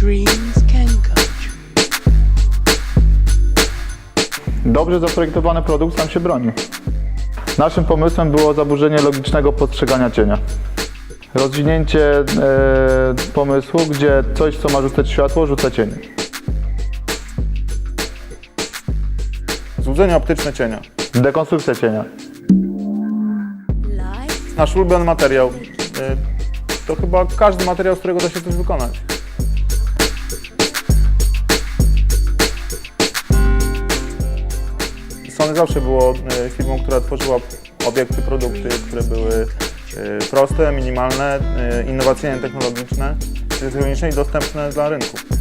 dreams can come true. Dobrze zaprojektowany produkt sam się broni. Naszym pomysłem było zaburzenie logicznego postrzegania cienia. Rozwinięcie e, pomysłu, gdzie coś, co ma rzucać światło, rzuca cień. Złudzenie optyczne cienia. Dekonstrukcja cienia. Nasz ulubiony materiał. Y, To chyba każdy materiał, z którego da się coś wykonać. Sony zawsze było y, firmą, która tworzyła obiekty, produkty, które były y, proste, minimalne, y, innowacyjne, technologiczne, technologiczne i dostępne dla rynku.